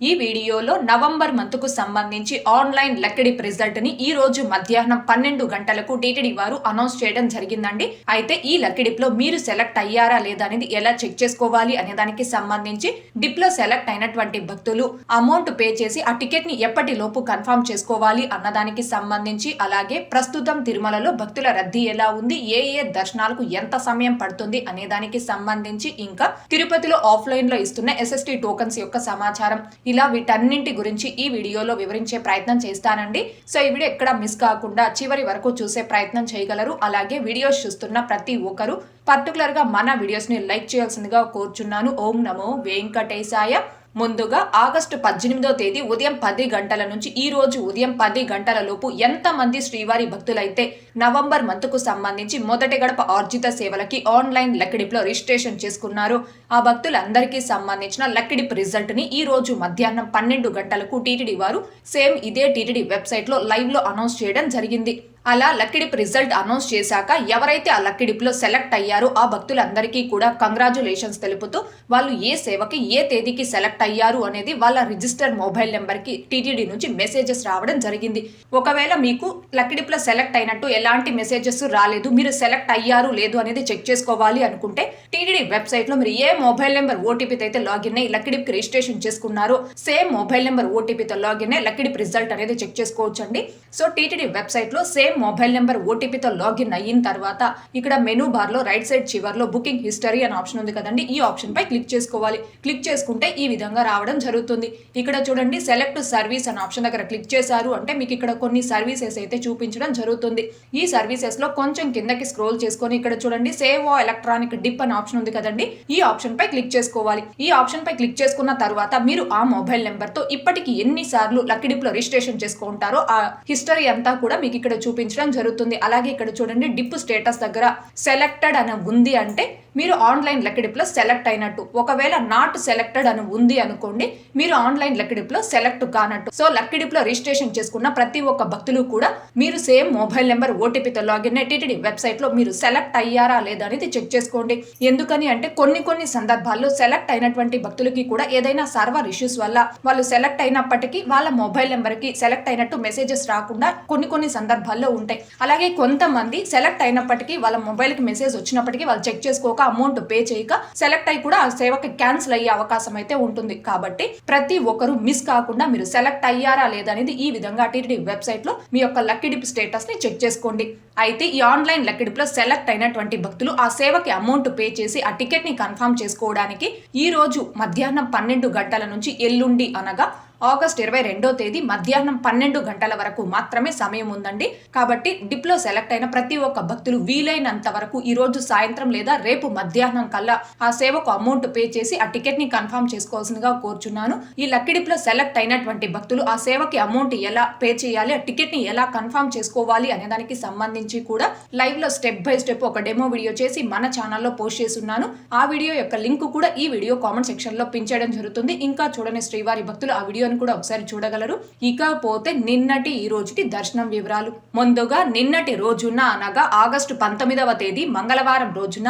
ఈ వీడియోలో నవంబర్ మంత్కు సంబంధించి ఆన్లైన్ లెక్కడిప్ రిజల్ట్ని ఈ రోజు మధ్యాహ్నం పన్నెండు గంటలకు టీటీడీ వారు అనౌన్స్ చేయడం జరిగిందండి. అయితే ఈ లెక్కడిప్లో మీరు సెలెక్ట్ అయ్యారా లేదా అనేది ఎలా చెక్ చేసుకోవాలి అనే దానికి సంబంధించి డిప్లో సెలెక్ట్ అయినటువంటి భక్తులు అమౌంట్ పే చేసి ఆ టికెట్ని ఎప్పటిలోపు కన్ఫర్మ్ చేసుకోవాలి అన్నదానికి సంబంధించి అలాగే ప్రస్తుతం తిరుమలలో భక్తుల రద్దీ ఎలా ఉంది ఏ ఏ దర్శనాలకు ఎంత సమయం పడుతుంది అనే దానికి సంబంధించి ఇంకా తిరుపతిలో ఆఫ్లైన్లో ఇస్తున్న ఎస్ఎస్టీ టోకన్స్ యొక్క సమాచారం. ఇలా వీటన్నింటి గురించి ఈ వీడియోలో వివరించే ప్రయత్నం చేస్తానండి. సో ఈ వీడియో ఎక్కడ మిస్ కాకుండా చివరి వరకు చూసే ప్రయత్నం చేయగలరు. అలాగే వీడియోస్ చూస్తున్న ప్రతి ఒక్కరు పర్టికులర్గా మన వీడియోస్ని లైక్ చేయాల్సిందిగా కోరుచున్నాను. ఓం నమో వెంకటేశాయ. ముందుగా ఆగస్టు పద్దెనిమిదో తేదీ ఉదయం పది గంటల నుంచి ఈ రోజు ఉదయం పది గంటల లోపు ఎంతమంది శ్రీవారి భక్తులైతే నవంబర్ మంత్కు సంబంధించి మొదటి గడప ఆర్జిత సేవలకి ఆన్లైన్ లెక్కడిప్లో రిజిస్ట్రేషన్ చేసుకున్నారు. ఆ భక్తులందరికీ సంబంధించిన లెక్కడిప్ రిజల్ట్ని ఈ రోజు మధ్యాహ్నం పన్నెండు గంటలకు టీటీడీ వారు సేమ్ ఇదే టీటీడీ వెబ్సైట్లో లైవ్లో అనౌన్స్ చేయడం జరిగింది. అలా లక్కిడిప్ రిజల్ట్ అనౌన్స్ చేశాక ఎవరైతే ఆ లక్కిడిప్లో సెలెక్ట్ అయ్యారో ఆ భక్తులందరికీ కూడా కంగ్రాచులేషన్స్ తెలుపుతూ వాళ్ళు ఏ సేవకి ఏ తేదీకి సెలెక్ట్ అయ్యారు అనేది వాళ్ళ రిజిస్టర్డ్ మొబైల్ నెంబర్కి టీటీడీ నుంచి మెసేజెస్ రావడం జరిగింది. ఒకవేళ మీకు లక్కిడిప్లో సెలెక్ట్ అయినట్టు ఎలాంటి మెసేజెస్ రాలేదు మీరు సెలెక్ట్ అయ్యారు లేదు అనేది చెక్ చేసుకోవాలి అనుకుంటే టీటీడీ వెబ్సైట్లో మీరు ఏ మొబైల్ నెంబర్ ఓటీపీతో అయితే లాగిన్ అయ్యి లక్కిడిప్కి రిజిస్ట్రేషన్ చేసుకున్నారో సేమ్ మొబైల్ నెంబర్ ఓటీపీతో లాగిన్ అయ్యి లక్కిడిప్ రిజల్ట్ అనేది చెక్ చేసుకోవచ్చండి. సో టీటీడీ వెబ్సైట్లో సేమ్ మొబైల్ నెంబర్ ఓటీపీతో లాగిన్ అయిన తర్వాత ఇక్కడ మెనూ బార్లో రైట్ సైడ్ చివర్లో బుకింగ్ హిస్టరీ అనే ఆప్షన్ ఉంది కదండి. ఈ ఆప్షన్ పై క్లిక్ చేసుకోవాలి. క్లిక్ చేసుకుంటే ఈ విధంగా రావడం జరుగుతుంది. ఇక్కడ చూడండి సెలెక్ట్ సర్వీస్ అనే ఆప్షన్ దగ్గర క్లిక్ చేశారు. అంటే మీకు ఇక్కడ కొన్ని సర్వీసెస్ అయితే చూపించడం జరుగుతుంది. ఈ సర్వీసెస్లో కొంచెం కిందకి స్క్రోల్ చేసుకొని ఇక్కడ చూడండి సేవ్ ఎలక్ట్రానిక్ డిప్ అనే ఆప్షన్ ఉంది కదండి. ఈ ఆప్షన్ పై క్లిక్ చేసుకోవాలి. ఈ ఆప్షన్ పై క్లిక్ చేసుకున్న తర్వాత మీరు ఆ మొబైల్ నెంబర్తో ఇప్పటికి ఎన్ని సార్లు లక్కీ డిప్లో రిజిస్ట్రేషన్ చేసుకుంటారో ఆ హిస్టరీ అంతా కూడా మీకు ఇక్కడ చూపించడం జరుగుతుంది. అలాగే ఇక్కడ చూడండి డిప్ స్టేటస్ దగ్గర సెలెక్టెడ్ అని ఉంది అంటే మీరు ఆన్లైన్ లెక్కడిప్లో సెలెక్ట్ అయినట్టు. ఒకవేళ నాట్ సెలెక్టెడ్ అని ఉంది అనుకోండి మీరు ఆన్లైన్ లెక్కడిప్లో సెలెక్ట్ కానట్టు. సో లెక్కడిప్లో రిజిస్ట్రేషన్ చేసుకున్న ప్రతి ఒక్క భక్తులు కూడా మీరు సేమ్ మొబైల్ నెంబర్ ఓటీపీతో లాగిన్ టీటీడీ వెబ్సైట్లో మీరు సెలెక్ట్ అయ్యారా లేదా అనేది చెక్ చేసుకోండి. ఎందుకని అంటే కొన్ని కొన్ని సందర్భాల్లో సెలెక్ట్ అయినటువంటి భక్తులకి కూడా ఏదైనా సర్వర్ ఇష్యూస్ వల్ల వాళ్ళు సెలెక్ట్ అయినప్పటికీ వాళ్ళ మొబైల్ నెంబర్కి సెలెక్ట్ అయినట్టు మెసేజెస్ రాకుండా కొన్ని కొన్ని సందర్భాల్లో ఉంటాయి. అలాగే కొంతమంది సెలెక్ట్ అయినప్పటికీ వాళ్ళ మొబైల్కి మెసేజ్ వచ్చినప్పటికీ వాళ్ళు చెక్ చేసుకోక అమౌంట్ పే చేయక సెలెక్ట్ అయి కూడా ఆ సేవకి క్యాన్సిల్ అయ్యే అవకాశం అయితే ఉంటుంది. కాబట్టి ప్రతి ఒక్కరు మిస్ కాకుండా మీరు సెలెక్ట్ అయ్యారా లేదా అనేది ఈ విధంగా టీటీడీ వెబ్సైట్లో మీ యొక్క లక్కీ డిప్ స్టేటస్ని చెక్ చేసుకోండి. అయితే ఈ ఆన్లైన్ లక్కీ డిప్లో సెలెక్ట్ అయినటువంటి భక్తులు ఆ సేవకి అమౌంట్ పే చేసి ఆ టికెట్ని కన్ఫర్మ్ చేసుకోవడానికి ఈ రోజు మధ్యాహ్నం పన్నెండు గంటల నుంచి ఎల్లుండి అనగా ఆగస్ట్ ఇరవై రెండో తేదీ మధ్యాహ్నం పన్నెండు గంటల వరకు మాత్రమే సమయం ఉందండి. కాబట్టి డిప్లో సెలెక్ట్ అయిన ప్రతి ఒక్క భక్తులు వీలైనంత వరకు ఈ రోజు సాయంత్రం లేదా రేపు మధ్యాహ్నం కల్లా ఆ సేవకు అమౌంట్ పే చేసి ఆ టికెట్ని కన్ఫర్మ్ చేసుకోవాల్సిందిగా కోరుచున్నాను. ఈ లక్కీ డిప్లో సెలెక్ట్ అయినటువంటి భక్తులు ఆ సేవకి అమౌంట్ ఎలా పే చేయాలి ఆ టికెట్ని ఎలా కన్ఫర్మ్ చేసుకోవాలి అనే దానికి సంబంధించి కూడా లైవ్లో స్టెప్ బై స్టెప్ ఒక డెమో వీడియో చేసి మన ఛానల్లో పోస్ట్ చేస్తున్నాను. ఆ వీడియో యొక్క లింక్ కూడా ఈ వీడియో కామెంట్ సెక్షన్లో పెంచడం జరుగుతుంది. ఇంకా చూడని శ్రీవారి భక్తులు ఆ వీడియోని కూడా ఒకసారి చూడగలరు. ఇకపోతే నిన్నటి ఈ రోజుటి దర్శనం వివరాలు. ముందుగా నిన్నటి రోజున అనగా ఆగస్టు పంతొమ్మిదవ తేదీ మంగళవారం రోజున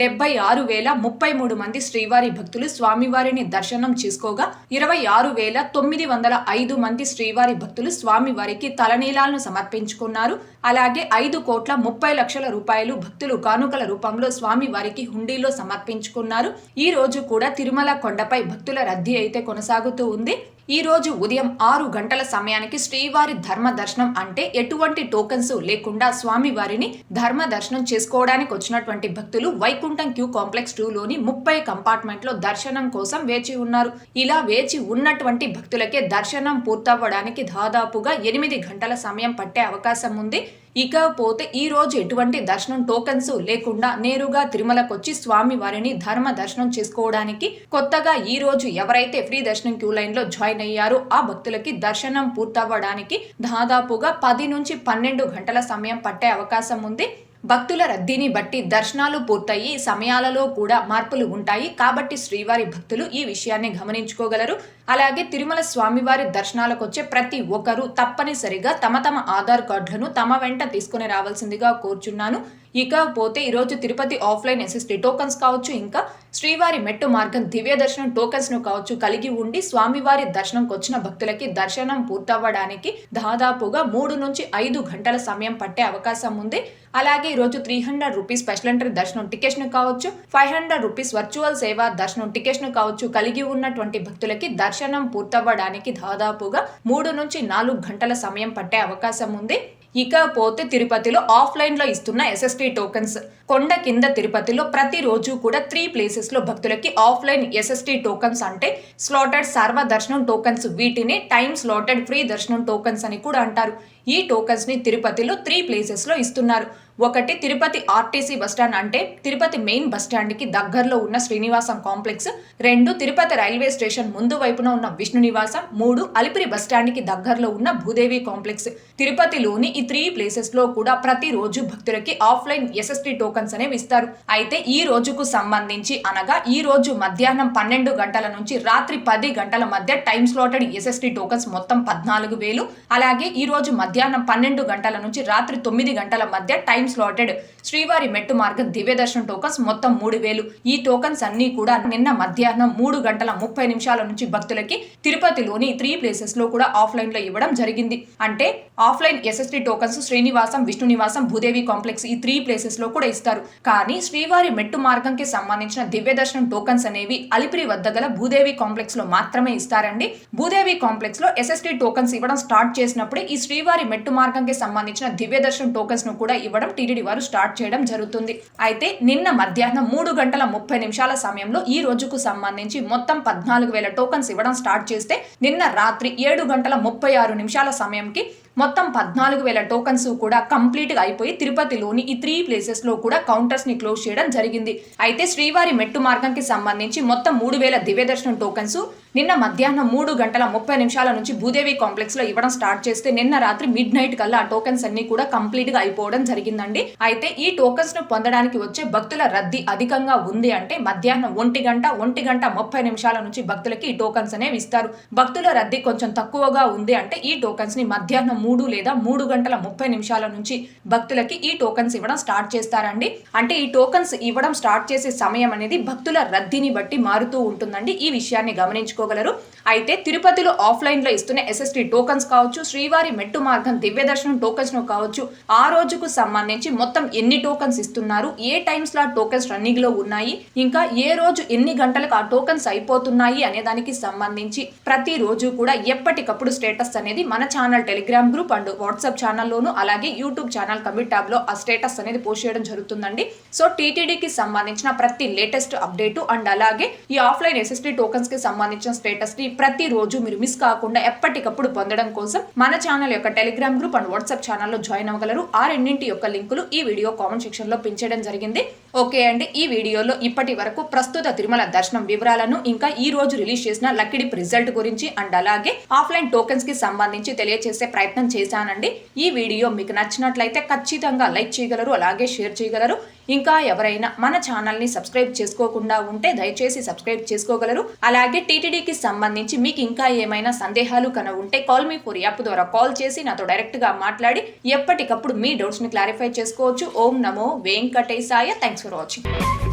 డెబ్బై ఆరు వేల ముప్పై మూడు మంది శ్రీవారి భక్తులు స్వామివారిని దర్శనం చేసుకోగా ఇరవై ఆరు వేల తొమ్మిది వందల ఐదు మంది శ్రీవారి భక్తులు స్వామివారికి తలనీలాలను సమర్పించుకున్నారు. అలాగే ఐదు కోట్ల ముప్పై లక్షల రూపాయలు భక్తులు కానుకల రూపంలో స్వామివారికి హుండీలో సమర్పించుకున్నారు. ఈ రోజు కూడా తిరుమల కొండపై భక్తుల రద్దీ అయితే కొనసాగుతూ ఉంది. ఈరోజు ఉదయం ఆరు గంటల సమయానికి శ్రీవారి ధర్మ దర్శనం అంటే ఎటువంటి టోకన్స్ లేకుండా స్వామివారిని ధర్మ దర్శనం చేసుకోవడానికి వచ్చినటువంటి భక్తులు వైకుంఠం క్యూ కాంప్లెక్స్ టూ లోని ముప్పై కంపార్ట్మెంట్లో దర్శనం కోసం వేచి ఉన్నారు. ఇలా వేచి ఉన్నటువంటి భక్తులకే దర్శనం పూర్తవ్వడానికి దాదాపుగా ఎనిమిది గంటల సమయం పట్టే అవకాశం ఉంది. ఇకపోతే ఈ రోజు ఎటువంటి దర్శనం టోకెన్స్ లేకుండా నేరుగా తిరుమలకొచ్చి స్వామి వారిని ధర్మ దర్శనం చేసుకోవడానికి కొత్తగా ఈ రోజు ఎవరైతే ఫ్రీ దర్శనం క్యూ లైన్లో జాయిన్ అయ్యారో ఆ భక్తులకి దర్శనం పూర్తవ్వడానికి దాదాపుగా పది నుంచి పన్నెండు గంటల సమయం పట్టే అవకాశం ఉంది. భక్తుల రద్దీని బట్టి దర్శనాలు పూర్తయి సమయాలలో కూడా మార్పులు ఉంటాయి. కాబట్టి శ్రీవారి భక్తులు ఈ విషయాన్ని గమనించుకోగలరు. అలాగే తిరుమల స్వామివారి దర్శనాలకు వచ్చే ప్రతి ఒక్కరూ తప్పనిసరిగా తమ తమ ఆధార్ కార్డులను తమ వెంట తీసుకుని రావాల్సిందిగా కోరుచున్నాను. ఇకపోతే ఈరోజు తిరుపతి ఆఫ్లైన్ ఎస్ఎస్టీ టోకన్స్ కావచ్చు ఇంకా శ్రీవారి మెట్టు మార్గం దివ్య దర్శనం టోకన్స్ను కావచ్చు కలిగి ఉండి స్వామివారి దర్శనంకి వచ్చిన భక్తులకి దర్శనం పూర్తవ్వడానికి దాదాపుగా మూడు నుంచి ఐదు గంటల సమయం పట్టే అవకాశం ఉంది. అలాగే ఈరోజు three hundred rupees special entry దర్శనం టికెట్స్ను కావచ్చు ఫైవ్ హండ్రెడ్ రూపీస్ వర్చువల్ సేవ దర్శనం టికెట్స్ను కావచ్చు కలిగి ఉన్నటువంటి భక్తులకి దర్శనం పూర్తవ్వడానికి దాదాపుగా మూడు నుంచి నాలుగు గంటల సమయం పట్టే అవకాశం ఉంది. ఇకపోతే తిరుపతిలో ఆఫ్లైన్లో ఇస్తున్న ఎస్ఎస్టీ టోకెన్స్. కొండ కింద తిరుపతిలో ప్రతిరోజు కూడా త్రీ ప్లేసెస్లో భక్తులకి ఆఫ్లైన్ ఎస్ఎస్టీ టోకన్స్ అంటే స్లాటెడ్ సర్వ దర్శనం టోకన్స్ వీటిని టైం స్లాటెడ్ ఫ్రీ దర్శనం టోకన్స్ అని కూడా అంటారు. ఈ టోకన్స్ని తిరుపతిలో త్రీ ప్లేసెస్లో ఇస్తున్నారు. ఒకటి తిరుపతి ఆర్టీసీ బస్టాండ్ అంటే తిరుపతి మెయిన్ బస్టాండ్కి దగ్గరలో ఉన్న శ్రీనివాసం కాంప్లెక్స్ రెండు తిరుపతి రైల్వే స్టేషన్ ముందు వైపున ఉన్న విష్ణు నివాసం. మూడు అలిపిరి బస్టాండ్కి దగ్గరలో ఉన్న భూదేవి కాంప్లెక్స్ తిరుపతిలోని ఈ త్రీ ప్లేసెస్లో కూడా ప్రతిరోజు భక్తులకి ఆఫ్లైన్ ఎస్ఎస్టీ టోకన్స్ అనేవి ఇస్తారు. అయితే ఈ రోజుకు సంబంధించి అనగా ఈ రోజు మధ్యాహ్నం పన్నెండు గంటల నుంచి రాత్రి పది గంటల మధ్య టైం స్లాటెడ్ ఎస్ఎస్టీ టోకన్స్ మొత్తం పద్నాలుగు వేలు. అలాగే ఈ రోజు మధ్యాహ్నం పన్నెండు గంటల నుంచి రాత్రి తొమ్మిది గంటల మధ్య టైం స్లాటెడ్ శ్రీవారి మెట్టు మార్గం దివ్యదర్శన్ టోకన్స్ మొత్తం మూడు వేలు. ఈ టోకన్స్ అన్ని కూడా నిన్న మధ్యాహ్నం మూడు గంటల ముప్పై నిమిషాల నుంచి భక్తులకి తిరుపతిలోని త్రీ ప్లేసెస్లో కూడా ఆఫ్లైన్లో ఇవ్వడం జరిగింది. అంటే offline SST tokens Srinivasam Vishnu Nivasam Bhudevi complex ఈ త్రీ ప్లేసెస్లో కూడా ఇస్తారు. కానీ శ్రీవారి మెట్టు మార్గంకి సంబంధించిన దివ్యదర్శనం టోకన్స్ అనేవి అలిపిరి వద్ద గల భూదేవి కాంప్లెక్స్లో మాత్రమే ఇస్తారండి. భూదేవి కాంప్లెక్స్లో ఎస్ఎస్టీ టోకన్స్ ఇవ్వడం స్టార్ట్ చేసినప్పుడే ఈ శ్రీవారి మెట్టు మార్గంకి సంబంధించిన దివ్యదర్శనం టోకన్స్ను కూడా ఇవ్వడం టీటీడీ వారు స్టార్ట్ చేయడం జరుగుతుంది. అయితే నిన్న మధ్యాహ్నం మూడు గంటల ముప్పై నిమిషాల సమయంలో ఈ రోజుకు సంబంధించి మొత్తం పద్నాలుగు వేల టోకన్స్ ఇవ్వడం స్టార్ట్ చేస్తే నిన్న రాత్రి ఏడు గంటల ముప్పై ఆరు నిమిషాల సమయంకి మొత్తం పద్నాలుగు వేల టోకన్స్ కూడా కంప్లీట్గా అయిపోయి తిరుపతిలోని ఈ త్రీ ప్లేసెస్లో కూడా కౌంటర్స్ని క్లోజ్ చేయడం జరిగింది. అయితే శ్రీవారి మెట్టు మార్గంకి సంబంధించి మొత్తం మూడు వేల దివ్య దర్శనం టోకన్స్ నిన్న మధ్యాహ్నం మూడు గంటల ముప్పై నిమిషాల నుంచి భూదేవి కాంప్లెక్స్లో ఇవ్వడం స్టార్ట్ చేస్తే నిన్న రాత్రి మిడ్ నైట్ కల్లా ఆ టోకన్స్ అన్ని కూడా కంప్లీట్గా అయిపోవడం జరిగిందండి. అయితే ఈ టోకన్స్ను పొందడానికి వచ్చే భక్తుల రద్దీ అధికంగా ఉంది అంటే మధ్యాహ్నం ఒంటి గంట ఒంటి గంట ముప్పై నిమిషాల నుంచి భక్తులకి ఈ టోకన్స్ అనేవి ఇస్తారు. భక్తుల రద్దీ కొంచెం తక్కువగా ఉంది అంటే ఈ టోకన్స్ని మధ్యాహ్నం మూడు లేదా మూడు గంటల ముప్పై నిమిషాల నుంచి భక్తులకి ఈ టోకన్స్ ఇవ్వడం స్టార్ట్ చేస్తారండి. అంటే ఈ టోకన్స్ ఇవ్వడం స్టార్ట్ చేసే సమయం అనేది భక్తుల రద్దీని బట్టి మారుతూ ఉంటుందండి. ఈ విషయాన్ని గమనించుకోగలరు. అయితే తిరుపతిలో ఆఫ్లైన్లో ఇస్తున్న ఎస్ఎస్టీ టోకన్స్ కావచ్చు శ్రీవారి మెట్టు మార్గం దివ్య దర్శనం టోకన్స్ను కావచ్చు ఆ రోజుకు సంబంధించి మొత్తం ఎన్ని టోకన్స్ ఇస్తున్నారు ఏ టైమ్స్లో టోకన్స్ రన్నింగ్లో ఉన్నాయి ఇంకా ఏ రోజు ఎన్ని గంటలకు ఆ టోకన్స్ అయిపోతున్నాయి అనే దానికి సంబంధించి ప్రతి రోజు కూడా ఎప్పటికప్పుడు స్టేటస్ అనేది మన channel Telegram group and WhatsApp ఛానల్లోను అలాగే యూట్యూబ్ ఛానల్ కమిట్ ట్యాబ్లో ఆ స్టేటస్ అనేది పోస్ట్ చేయడం జరుగుతుందండి. సో టీటీడీకి సంబంధించిన ప్రతి లేటెస్ట్ అప్డేట్ అండ్ అలాగే ఈ ఆఫ్లైన్ ఎస్ఎస్టీ టోకన్స్కి సంబంధించిన స్టేటస్ని ప్రతి రోజు మీరు మిస్ కాకుండా ఎప్పటికప్పుడు పొందడం కోసం మన ఛానల్ యొక్క టెలిగ్రామ్ గ్రూప్ అండ్ వాట్సాప్ ఛానల్లో జాయిన్ అవ్వగలరు. ఆ రెండింటి యొక్క లింకులు ఈ వీడియో కామెంట్ సెక్షన్లో పెంచడం జరిగింది. ఓకే అండి ఈ వీడియోలో ఇప్పటి వరకు ప్రస్తుత తిరుమల దర్శనం వివరాలను ఇంకా ఈ రోజు రిలీజ్ చేసిన లక్కిడిప్ రిజల్ట్ గురించి అండ్ అలాగే ఆఫ్లైన్ టోకెన్స్కి సంబంధించి తెలియజేసే ప్రయత్నం చేశానండి. ఈ వీడియో మీకు నచ్చినట్లయితే ఖచ్చితంగా లైక్ చేయగలరు అలాగే షేర్ చేయగలరు. ఇంకా ఎవరైనా మన ఛానల్ని సబ్స్క్రైబ్ చేసుకోకుండా ఉంటే దయచేసి సబ్స్క్రైబ్ చేసుకోగలరు. అలాగే టీటీడీకి సంబంధించి మీకు ఇంకా ఏమైనా సందేహాలు కన ఉంటే కాల్ మీ ఫోర్ యాప్ ద్వారా కాల్ చేసి నాతో డైరెక్ట్గా మాట్లాడి ఎప్పటికప్పుడు మీ డౌట్స్ని క్లారిఫై చేసుకోవచ్చు. ఓం నమో వెంకటేశాయ. Thanks for watching